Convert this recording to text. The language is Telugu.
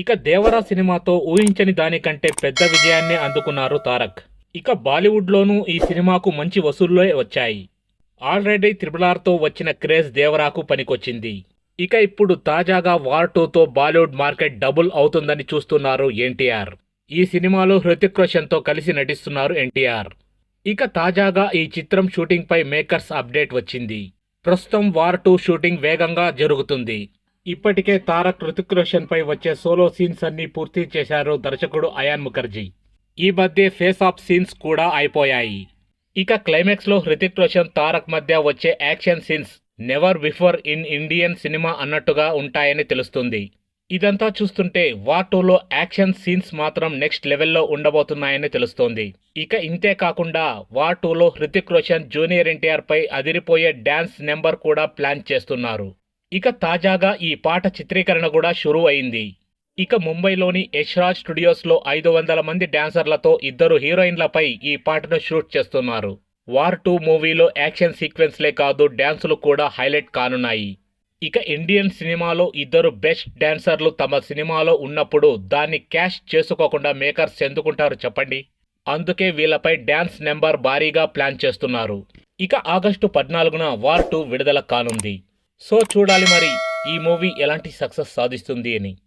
ఇక దేవరా సినిమాతో ఊహించని దానికంటే పెద్ద విజయాన్ని అందుకున్నారు తారక్. ఇక బాలీవుడ్లోనూ ఈ సినిమాకు మంచి వసూళ్ళే వచ్చాయి. ఆల్రెడీ త్రిబుల్ ఆర్తో వచ్చిన క్రేజ్ దేవరాకు పనికొచ్చింది. ఇక ఇప్పుడు తాజాగా వార్ టూతో బాలీవుడ్ మార్కెట్ డబుల్ అవుతుందని చూస్తున్నారు ఎన్టీఆర్. ఈ సినిమాలో హృతిక్ రోషన్తో కలిసి నటిస్తున్నారు ఎన్టీఆర్. ఇక తాజాగా ఈ చిత్రం షూటింగ్పై మేకర్స్ అప్డేట్ వచ్చింది. ప్రస్తుతం వార్ టూ షూటింగ్ వేగంగా జరుగుతుంది. ఇప్పటికే తారక్ హృతిక్ రోషన్ పై వచ్చే సోలో సీన్స్ అన్ని పూర్తి చేశారు దర్శకుడు అయాన్ ముఖర్జీ. ఈ మధ్య ఫేస్ ఆఫ్ సీన్స్ కూడా అయిపోయాయి. ఇక క్లైమాక్స్లో హృతిక్ రోషన్ తారక్ మధ్య వచ్చే action scenes never before in Indian cinema అన్నట్టుగా ఉంటాయని తెలుస్తుంది. ఇదంతా చూస్తుంటే వార్ టూలో యాక్షన్ సీన్స్ మాత్రం నెక్స్ట్ లెవెల్లో ఉండబోతున్నాయని తెలుస్తోంది. ఇక ఇంతే కాకుండా వార్ టూలో హృతిక్ రోషన్ జూనియర్ ఎన్టీఆర్ పై అదిరిపోయే డ్యాన్స్ నెంబర్ కూడా ప్లాన్ చేస్తున్నారు. ఇక తాజాగా ఈ పాట చిత్రీకరణ కూడా షురూ అయింది. ఇక ముంబైలోని యశ్రాజ్ స్టూడియోస్లో ఐదు వందల మంది డాన్సర్లతో ఇద్దరు హీరోయిన్లపై ఈ పాటను షూట్ చేస్తున్నారు. వార్ టూ మూవీలో యాక్షన్ సీక్వెన్స్లే కాదు డ్యాన్సులు కూడా హైలైట్ కానున్నాయి. ఇక ఇండియన్ సినిమాలో ఇద్దరు బెస్ట్ డ్యాన్సర్లు తమ సినిమాలో ఉన్నప్పుడు దాన్ని క్యాష్ చేసుకోకుండా మేకర్స్ ఎందుకుంటారు చెప్పండి? అందుకే వీళ్ళపై డ్యాన్స్ నెంబర్ భారీగా ప్లాన్ చేస్తున్నారు. ఇక ఆగస్టు పద్నాలుగున వార్ టూ విడుదల కానుంది. సో చూడాలి మరి ఈ మూవీ ఎలాంటి సక్సెస్ సాధిస్తుంది అని.